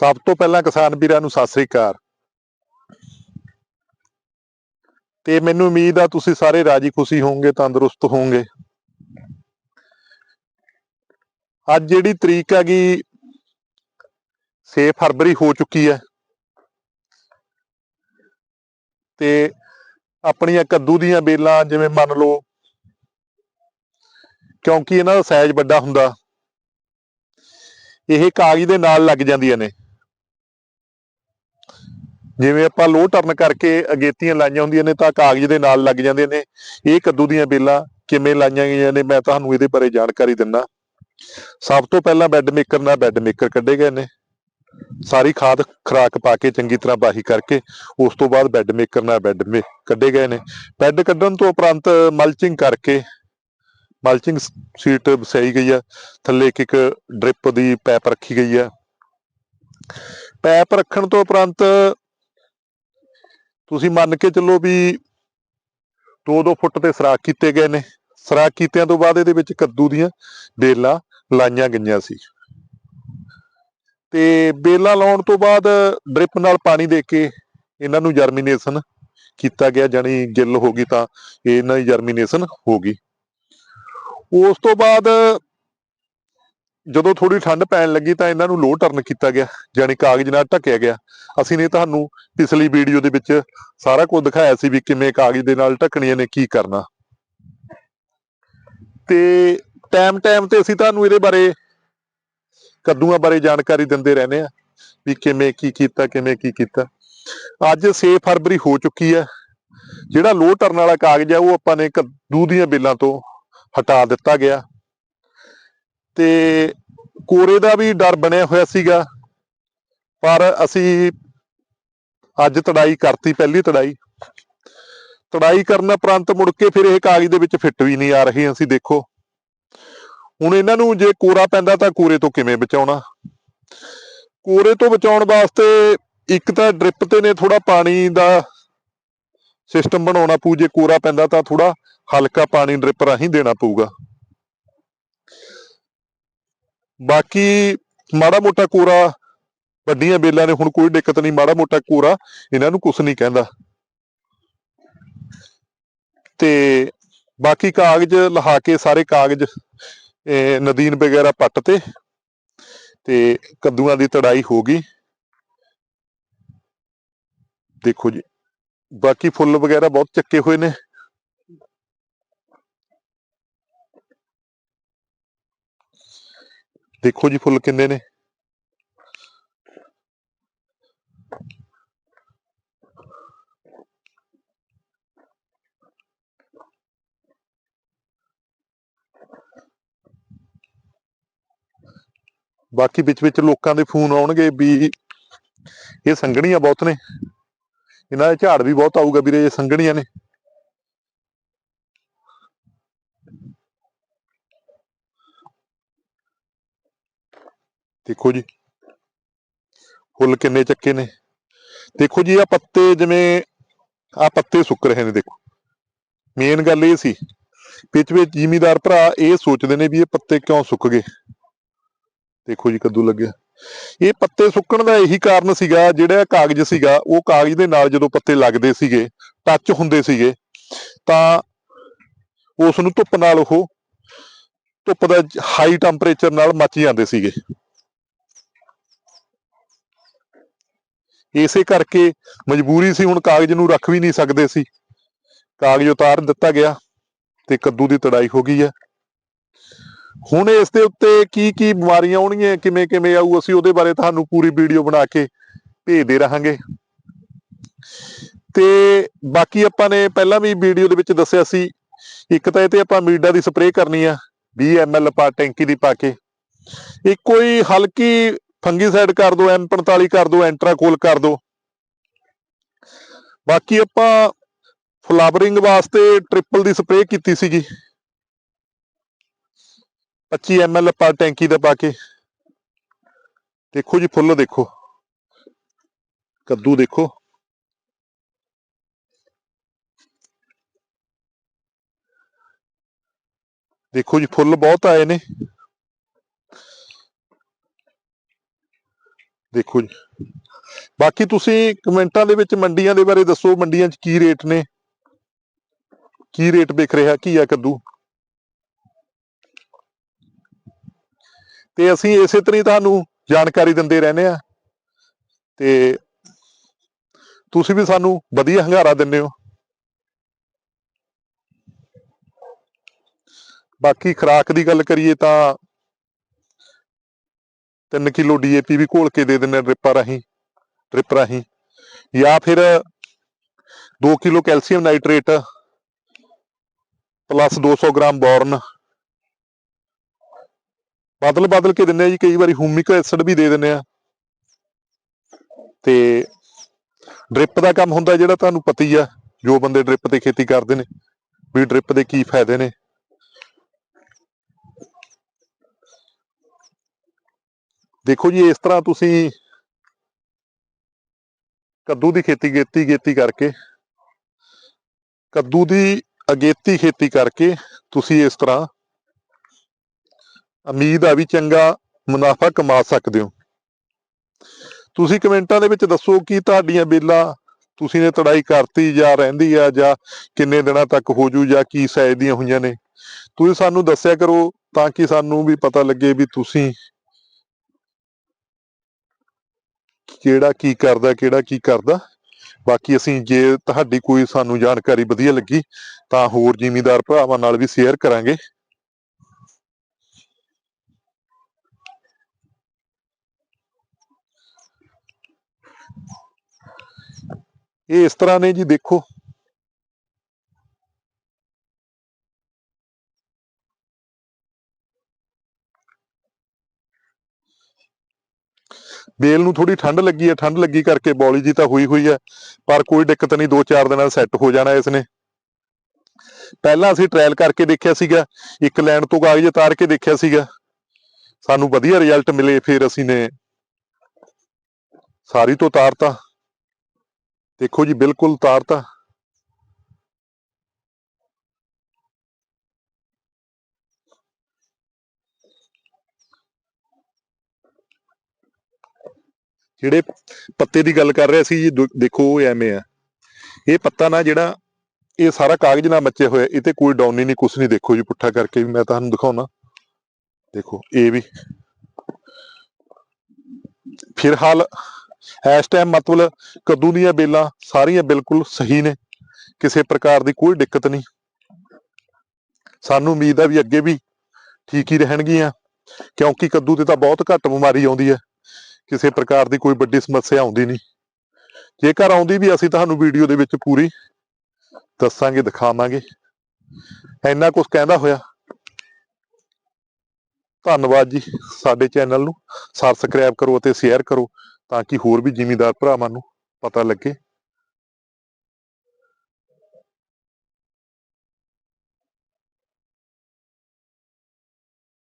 ਸਭ ਤੋਂ ਪਹਿਲਾਂ ਕਿਸਾਨ ਵੀਰਾਂ ਨੂੰ ਸਤਿ ਸ੍ਰੀ ਅਕਾਲ। ਤੇ ਮੈਨੂੰ ਉਮੀਦ ਆ ਤੁਸੀਂ ਸਾਰੇ ਰਾਜੀ ਖੁਸ਼ੀ ਹੋਵੋਗੇ, ਤੰਦਰੁਸਤ ਹੋਵੋਗੇ। ਅੱਜ ਜਿਹੜੀ ਤਰੀਕ ਹੈਗੀ 6 ਫਰਵਰੀ ਹੋ ਚੁੱਕੀ ਹੈ। ਤੇ ਆਪਣੀਆਂ ਕੱਦੂ ਦੀਆਂ ਬੇਲਾਂ ਜਿਵੇਂ ਮੰਨ ਲਓ, ਕਿਉਂਕਿ ਇਹਨਾਂ ਦਾ ਸਾਈਜ਼ ਵੱਡਾ ਹੁੰਦਾ। ਇਹ ਕਾਗਜ਼ ਦੇ ਨਾਲ ਲੱਗ ਜਾਂਦੀਆਂ ਨੇ। ਜਿਵੇਂ ਆਪਾਂ ਲੋ ਟਰਨ ਕਰਕੇ ਅਗੇਤੀਆਂ ਲਾਈਆਂ ਹੁੰਦੀਆਂ ਨੇ ਤਾਂ ਕਾਗਜ਼ ਦੇ ਨਾਲ ਲੱਗ ਜਾਂਦੇ ਨੇ। ਇਹ ਕੱਦੂ ਦੀਆਂ ਬੇਲਾਂ ਕਿਵੇਂ ਲਾਈਆਂ ਗਈਆਂ ਨੇ, ਮੈਂ ਤੁਹਾਨੂੰ ਇਹਦੇ ਬਾਰੇ ਜਾਣਕਾਰੀ ਦਿੰਦਾ। ਸਭ ਤੋਂ ਪਹਿਲਾਂ ਬੈੱਡ ਮੇਕਰ ਨਾਲ ਬੈੱਡ ਮੇਕਰ ਕੱਢੇ ਗਏ ਨੇ। ਸਾਰੀ ਖਾਦ ਖਰਾਕ ਪਾ ਕੇ ਚੰਗੀ ਤਰ੍ਹਾਂ ਬਾਹੀ ਕਰਕੇ ਉਸ ਤੋਂ ਬਾਅਦ ਬੈੱਡ ਮੇਕਰ ਨਾਲ ਬੈੱਡ ਮੇ ਕੱਢੇ ਗਏ ਨੇ। ਬੈੱਡ ਕੱਢਣ ਤੋਂ ਉਪਰੰਤ ਮਲਚਿੰਗ ਕਰਕੇ ਮਲਚਿੰਗ ਸੀਟ ਵਸਾਈ ਗਈ ਆ। ਥੱਲੇ ਇੱਕ ਇੱਕ ਡ੍ਰਿਪ ਦੀ ਪੈਪ ਰੱਖੀ ਗਈ ਆ। ਪੈਪ ਰੱਖਣ ਤੋਂ ਉਪਰੰਤ ਤੁਸੀਂ ਮੰਨ ਕੇ ਚੱਲੋ ਵੀ 2-2 ਫੁੱਟ ਤੇ ਸਰਾਖ ਕੀਤੇ ਗਏ ਨੇ। ਸਰਾਖ ਕੀਤਿਆਂ ਤੋਂ ਬਾਅਦ ਇਹਦੇ ਵਿੱਚ ਕੱਦੂ ਦੀਆਂ ਬੇਲਾਂ ਲਾਈਆਂ ਗਈਆਂ ਸੀ। ਤੇ ਬੇਲਾਂ ਲਾਉਣ ਤੋਂ ਬਾਅਦ ਡ੍ਰਿਪ ਨਾਲ ਪਾਣੀ ਦੇ ਕੇ ਇਹਨਾਂ ਨੂੰ ਜਰਮੀਨੇਸ਼ਨ ਕੀਤਾ ਗਿਆ ਜਾਨੀ ਗਿੱਲ ਹੋ ਗਈ ਤਾਂ ਇਹਨਾਂ ਦੀ ਜਰਮੀਨੇਸ਼ਨ ਹੋ ਗਈ। ਉਸ ਤੋਂ ਬਾਅਦ ਜਦੋਂ ਥੋੜੀ ਠੰਡ ਪੈਣ ਲੱਗੀ ਤਾਂ ਇਹਨਾਂ ਨੂੰ ਲੋ ਟਰਨ ਕੀਤਾ ਗਿਆ ਜਾਨੀ ਕਾਗਜ਼ ਨਾਲ ਢੱਕਿਆ ਗਿਆ। ਅਸੀਂ ਨੇ ਤੁਹਾਨੂੰ ਪਿਛਲੀ ਵੀਡੀਓ ਦੇ ਵਿੱਚ ਸਾਰਾ ਕੁਝ ਦਿਖਾਇਆ ਸੀ ਵੀ ਕਿਵੇਂ ਕਾਗਜ਼ ਦੇ ਨਾਲ ਢੱਕਣੀਆਂ ਨੇ ਕੀ ਕਰਨਾ। ਤੇ ਟਾਈਮ ਟਾਈਮ ਤੇ ਅਸੀਂ ਤੁਹਾਨੂੰ ਇਹਦੇ ਬਾਰੇ, ਕੱਦੂਆਂ ਬਾਰੇ ਜਾਣਕਾਰੀ ਦਿੰਦੇ ਰਹਿੰਦੇ ਆ ਵੀ ਕਿਵੇਂ ਕੀ ਕੀਤਾ, ਕਿਵੇਂ ਕੀ ਕੀਤਾ। ਅੱਜ 6 ਫਰਵਰੀ ਹੋ ਚੁੱਕੀ ਹੈ। ਜਿਹੜਾ ਲੋ ਟਰਨ ਵਾਲਾ ਕਾਗਜ਼ ਹੈ ਉਹ ਆਪਾਂ ਨੇ ਕੱਦੂ ਦੀਆਂ ਬੇਲਾਂ ਤੋਂ ਹਟਾ ਦਿੱਤਾ ਗਿਆ। ਤੇ ਕੋਰੇ ਦਾ ਵੀ ਡਰ ਬਣਿਆ ਹੋਇਆ ਸੀਗਾ। ਪਰ ਅਸੀਂ ਅੱਜ ਤੜਾਈ ਕਰਤੀ, ਪਹਿਲੀ ਤੜਾਈ। ਤੜਾਈ ਕਰਨ ਉਪਰੰਤ ਮੁੜ ਕੇ ਫਿਰ ਇਹ ਕਾਗਜ਼ ਦੇ ਵਿੱਚ ਫਿੱਟ ਵੀ ਨਹੀਂ ਆ ਰਹੇ, ਅਸੀਂ ਦੇਖੋ। ਹੁਣ ਇਹਨਾਂ ਨੂੰ ਜੇ ਕੋਰਾ ਪੈਂਦਾ ਤਾਂ ਕੋਰੇ ਤੋਂ ਕਿਵੇਂ ਬਚਾਉਣਾ? ਕੋਰੇ ਤੋਂ ਬਚਾਉਣ ਵਾਸਤੇ ਇੱਕ ਤਾਂ ਡ੍ਰਿਪ ਤੇ ਨੇ ਥੋੜਾ ਪਾਣੀ ਦਾ ਸਿਸਟਮ ਬਣਾਉਣਾ ਪਊ, ਜੇ ਕੋਰਾ ਪੈਂਦਾ ਤਾਂ ਥੋੜਾ ਹਲਕਾ ਪਾਣੀ ਡ੍ਰਿਪ ਰਾਹੀਂ ਦੇਣਾ ਪਊਗਾ। ਬਾਕੀ ਮਾੜਾ ਮੋਟਾ ਕੋਰਾ ਵੱਡੀਆਂ ਬੇਲਾਂ ਨੇ, ਹੁਣ ਕੋਈ ਦਿੱਕਤ ਨਹੀਂ, ਮਾੜਾ ਮੋਟਾ ਕੋਰਾ ਇਹਨਾਂ ਨੂੰ ਕੁਝ ਨਹੀਂ ਕਹਿੰਦਾ। ਤੇ ਬਾਕੀ ਕਾਗਜ਼ ਲਹਾ ਕੇ ਸਾਰੇ ਕਾਗਜ਼ ਨਦੀਨ ਵਗੈਰਾ ਪੱਟ ਤੇ ਤੇ ਕੱਦੂਆਂ ਦੀ ਤੜਾਈ ਹੋ ਗਈ। ਦੇਖੋ ਜੀ, ਬਾਕੀ ਫੁੱਲ ਵਗੈਰਾ ਬਹੁਤ ਚੱਕੇ ਹੋਏ ਨੇ। ਦੇਖੋ ਜੀ ਫੁੱਲ ਕਿੰਨੇ ਨੇ। ਬਾਕੀ ਵਿੱਚ ਵਿੱਚ ਲੋਕਾਂ ਦੇ ਫੋਨ ਆਉਣਗੇ ਵੀ ਇਹ ਸੰਘਣੀਆਂ ਬਹੁਤ ਨੇ। ਇਹਨਾਂ ਦੇ ਝਾੜ ਵੀ ਬਹੁਤ ਆਊਗਾ ਵੀਰੇ, ਇਹ ਸੰਘਣੀਆਂ ਨੇ। ਦੇਖੋ ਜੀ। ਫੁੱਲ ਕਿੰਨੇ ਚੱਕੇ ਨੇ। ਦੇਖੋ ਜੀ ਆ ਪੱਤੇ ਜਿਵੇਂ ਆ ਪੱਤੇ ਸੁੱਕ ਰਹੇ ਨੇ ਦੇਖੋ। ਮੇਨ ਗੱਲ ਇਹ ਸੀ ਵਿੱਚ ਵਿੱਚ ਜ਼ਿਮੀਦਾਰ ਭਰਾ ਇਹ ਸੋਚਦੇ ਨੇ ਵੀ ਇਹ ਪੱਤੇ ਕਿਉਂ ਸੁੱਕ ਗਏ। ਦੇਖੋ ਜੀ ਕੱਦੂ ਲੱਗਿਆ। ਇਹ ਪੱਤੇ ਸੁੱਕਣ ਦਾ ਇਹੀ ਕਾਰਨ ਸੀਗਾ, ਜਿਹੜਾ ਕਾਗਜ਼ ਸੀਗਾ, ਉਹ ਕਾਗਜ਼ ਦੇ ਨਾਲ ਜਦੋਂ ਪੱਤੇ ਲੱਗਦੇ ਸੀਗੇ ਟੱਚ ਹੁੰਦੇ ਸੀਗੇ, ਤਾਂ ਉਸ ਨੂੰ ਧੁੱਪ ਨਾਲ ਉਹ ਧੁੱਪ ਦਾ ਹਾਈ ਟੈਂਪਰੇਚਰ ਨਾਲ ਮੱਚ ਜਾਂਦੇ ਸੀਗੇ। ਇਸੇ ਕਰਕੇ ਮਜਬੂਰੀ ਸੀ, ਹੁਣ ਕਾਗਜ਼ ਨੂੰ ਰੱਖ ਵੀ ਨਹੀਂ ਸਕਦੇ ਸੀ। ਕਾਗਜ਼ ਉਤਾਰ ਦਿੱਤਾ ਗਿਆ ਤੇ ਕੱਦੂ ਦੀ ਤੜਾਈ ਹੋ ਗਈ ਹੈ। ਹੁਣ ਇਸ ਦੇ ਉੱਤੇ ਕੀ ਕੀ ਬਿਮਾਰੀਆਂ ਆਉਣਗੀਆਂ, ਕਿਵੇਂ ਕਿਵੇਂ ਆਊ, ਅਸੀਂ ਉਹਦੇ ਬਾਰੇ ਤੁਹਾਨੂੰ ਪੂਰੀ ਵੀਡੀਓ ਬਣਾ ਕੇ ਭੇਜਦੇ ਰਹਾਂਗੇ। ਤੇ ਬਾਕੀ ਆਪਾਂ ਨੇ ਪਹਿਲਾਂ ਵੀ ਵੀਡੀਓ ਦੇ ਵਿੱਚ ਦੱਸਿਆ ਸੀ, ਇੱਕ ਤਾਂ ਇਹ ਤੇ ਆਪਾਂ ਮੀਡਾ ਦੀ ਸਪਰੇਅ ਕਰਨੀ ਆ 20 ml ਪਾ, ਟੈਂਕੀ ਦੀ ਪਾ ਕੇ। ਇੱਕ ਕੋਈ ਹਲਕੀ ਫੰਗੀਸਾਈਡ ਕਰ ਦਿਓ M45 ਕਰ ਦਿਓ ਐਂਟਰਾਕੋਲ ਕਰ ਦਿਓ ਬਾਕੀ ਆਪਾਂ ਫਲਾਵਰਿੰਗ ਵਾਸਤੇ ਟ੍ਰਿਪਲ ਦੀ ਸਪਰੇਅ ਕੀਤੀ ਸੀਗੀ। 25 ml ਪਰ ਟੈਂਕੀ ਦਾ ਪਾ ਕੇ। ਦੇਖੋ ਜੀ, ਫੁੱਲ ਦੇਖੋ। ਕੱਦੂ ਦੇਖੋ। ਦੇਖੋ ਜੀ, ਫੁੱਲ ਬਹੁਤ ਆਏ ਨੇ। ਦੇਖੋ ਜੀ। ਬਾਕੀ ਤੁਸੀਂ ਕਮੈਂਟਾਂ ਦੇ ਵਿੱਚ ਮੰਡੀਆਂ ਦੇ ਬਾਰੇ ਦੱਸੋ, ਮੰਡੀਆਂ 'ਚ ਕੀ ਰੇਟ ਨੇ? ਕੀ ਰੇਟ ਵਿਕ ਰਿਹਾ, ਕੀ ਆ ਕੱਦੂ? ਤੇ ਅਸੀਂ ਇਸੇ ਤਰ੍ਹਾਂ ਹੀ ਤੁਹਾਨੂੰ ਜਾਣਕਾਰੀ ਦਿੰਦੇ ਰਹਿੰਦੇ ਆ ਤੇ ਤੁਸੀਂ ਵੀ ਸਾਨੂੰ ਵਧੀਆ ਹੰਗਾਰਾ ਦਿੰਦੇ ਹੋ। ਬਾਕੀ ਖੁਰਾਕ ਦੀ ਗੱਲ ਕਰੀਏ ਤਾਂ 3 ਕਿਲੋ ਡੀਏਪੀ ਵੀ ਘੋਲ ਕੇ ਦੇ ਦਿੰਦੇ ਡ੍ਰਿਪਾਂ ਰਾਹੀਂ, ਡ੍ਰਿਪ ਰਾਹੀਂ। ਜਾਂ ਫਿਰ 2 kilo calcium nitrate plus 200 gram boron. ਬਦਲ ਬਦਲ ਕੇ ਦਿੰਨੇ ਆ ਜੀ, ਕਈ ਵਾਰੀ ਹੂਮਿਕ ਐਸਿਡ ਵੀ ਦੇ ਦਿੰਨੇ ਆ। ਤੇ ਡ੍ਰਿਪ ਦਾ ਕੰਮ ਹੁੰਦਾ ਜਿਹੜਾ ਤੁਹਾਨੂੰ ਪਤਾ ਹੀ ਆ, ਜੋ ਬੰਦੇ ਡ੍ਰਿਪ ਤੇ ਖੇਤੀ ਕਰਦੇ ਨੇ, ਵੀ ਡ੍ਰਿਪ ਦੇ ਕੀ ਫਾਇਦੇ ਨੇ। ਦੇਖੋ ਜੀ, ਇਸ ਤਰ੍ਹਾਂ ਤੁਸੀਂ ਕੱਦੂ ਦੀ ਖੇਤੀ ਗੇਤੀ ਗੇਤੀ ਕਰਕੇ, ਕੱਦੂ ਦੀ ਅਗੇਤੀ ਖੇਤੀ ਕਰਕੇ ਤੁਸੀਂ ਇਸ ਤਰ੍ਹਾਂ ਉਮੀਦ ਆ ਵੀ ਚੰਗਾ ਮੁਨਾਫਾ ਕਮਾ ਸਕਦੇ ਹੋ। ਤੁਸੀਂ ਕਮੈਂਟਾਂ ਦੇ ਵਿੱਚ ਦੱਸੋ ਕਿ ਤੁਹਾਡੀਆਂ ਬੇਲਾਂ ਤੁਸੀਂ ਨੇ ਤੜਾਈ ਕਰਤੀ ਜਾਂ ਰਹਿੰਦੀ ਆ ਜਾਂ ਕਿੰਨੇ ਦਿਨਾਂ ਤੱਕ ਹੋ ਜੂ ਜਾਂ ਕੀ ਸਾਈਜ਼ ਦੀਆਂ ਹੋਈਆਂ ਨੇ। ਤੁਸੀਂ ਸਾਨੂੰ ਦੱਸਿਆ ਕਰੋ ਤਾਂ ਕਿ ਸਾਨੂੰ ਵੀ ਪਤਾ ਲੱਗੇ ਵੀ ਤੁਸੀਂ ਕਿਹੜਾ ਕੀ ਕਰਦਾ, ਕਿਹੜਾ ਕੀ ਕਰਦਾ। ਬਾਕੀ ਅਸੀਂ ਜੇ ਤੁਹਾਡੀ ਕੋਈ ਸਾਨੂੰ ਜਾਣਕਾਰੀ ਵਧੀਆ ਲੱਗੀ, ਤਾਂ ਹੋਰ ਜ਼ਿਮੀਂਦਾਰ ਭਰਾਵਾਂ ਨਾਲ ਵੀ ਸ਼ੇਅਰ ਕਰਾਂਗੇ। ਇਹ ਇਸ ਤਰ੍ਹਾਂ ਨੇ ਜੀ, ਦੇਖੋ। ਬੇਲ ਨੂੰ ਥੋੜੀ ਠੰਡ ਲੱਗੀ ਹੈ ਠੰਡ ਲੱਗੀ ਕਰਕੇ ਬੌਲੀ ਜੀ ਤਾਂ ਹੋਈ ਹੋਈ ਹੈ, ਪਰ ਕੋਈ ਦਿੱਕਤ ਨਹੀਂ 2-4 ਦਿਨਾਂ ਨਾਲ ਸੈੱਟ ਹੋ ਜਾਣਾ ਇਸ ਨੇ। ਪਹਿਲਾਂ ਅਸੀਂ ਟ੍ਰਾਇਲ ਕਰਕੇ ਦੇਖਿਆ ਸੀਗਾ, ਇੱਕ ਲੈਂਡ ਤੋਂ ਕਾਗਜ਼ ਉਤਾਰ ਕੇ ਦੇਖਿਆ ਸੀਗਾ। ਸਾਨੂੰ ਵਧੀਆ ਰਿਜ਼ਲਟ ਮਿਲੇ, ਫਿਰ ਅਸੀਂ ਨੇ ਸਾਰੀ ਤੋਂ ਉਤਾਰਤਾ। ਦੇਖੋ ਜੀ, ਬਿਲਕੁਲ ਉਤਾਰਤਾ। ਜਿਹੜੇ ਪੱਤੇ ਦੀ ਗੱਲ ਕਰ ਰਿਹਾ ਸੀ ਜੀ ਦੇਖੋ ਉਹ ਐਵੇਂ ਆ। ਇਹ ਪੱਤਾ ਨਾ ਜਿਹੜਾ, ਇਹ ਸਾਰਾ ਕਾਗਜ਼ ਨਾਲ ਮੱਚੇ ਹੋਇਆ, ਇਹ ਤੇ ਕੋਈ ਡਾਉਨ ਹੀ ਨਹੀਂ, ਕੁਛ ਨਹੀਂ, ਦੇਖੋ ਜੀ ਪੁੱਠਾ ਕਰਕੇ ਵੀ ਮੈਂ ਤੁਹਾਨੂੰ ਦਿਖਾਉਣਾ ਦੇਖੋ, ਇਹ ਵੀ। ਫਿਰ ਹਾਲ, ਇਸ ਟਾਈਮ ਮਤਲਬ ਕੱਦੂ ਦੀਆਂ ਬੇਲਾਂ ਸਾਰੀਆਂ ਬਿਲਕੁਲ ਸਹੀ ਨੇ, ਕਿਸੇ ਪ੍ਰਕਾਰ ਦੀ ਕੋਈ ਦਿੱਕਤ ਨਹੀਂ। ਸਾਨੂੰ ਉਮੀਦ ਆ ਵੀ ਅੱਗੇ ਵੀ ਠੀਕ ਹੀ ਰਹਿਣਗੀਆਂ, ਕਿਉਂਕਿ ਕੱਦੂ ਤੇ ਤਾਂ ਬਹੁਤ ਘੱਟ ਬਿਮਾਰੀ ਆਉਂਦੀ ਹੈ। ਕਿਸੇ ਪ੍ਰਕਾਰ ਦੀ ਕੋਈ ਵੱਡੀ ਸਮੱਸਿਆ ਆਉਂਦੀ ਨਹੀਂ। ਜੇਕਰ ਆਉਂਦੀ ਵੀ, ਅਸੀਂ ਤੁਹਾਨੂੰ ਵੀਡੀਓ ਦੇ ਵਿੱਚ ਪੂਰੀ ਦੱਸਾਂਗੇ, ਦਿਖਾਵਾਂਗੇ। ਇੰਨਾ ਕੁਝ ਕਹਿੰਦਾ ਹੋਇਆ। ਧੰਨਵਾਦ ਜੀ ਸਾਡੇ ਚੈਨਲ ਨੂੰ। ਸਬਸਕ੍ਰਾਈਬ ਕਰੋ ਅਤੇ ਸ਼ੇਅਰ ਕਰੋ ਤਾਂ ਕਿ ਹੋਰ ਵੀ ਜ਼ਿਮੀਂਦਾਰ ਭਰਾਵਾਂ ਨੂੰ ਪਤਾ ਲੱਗੇ।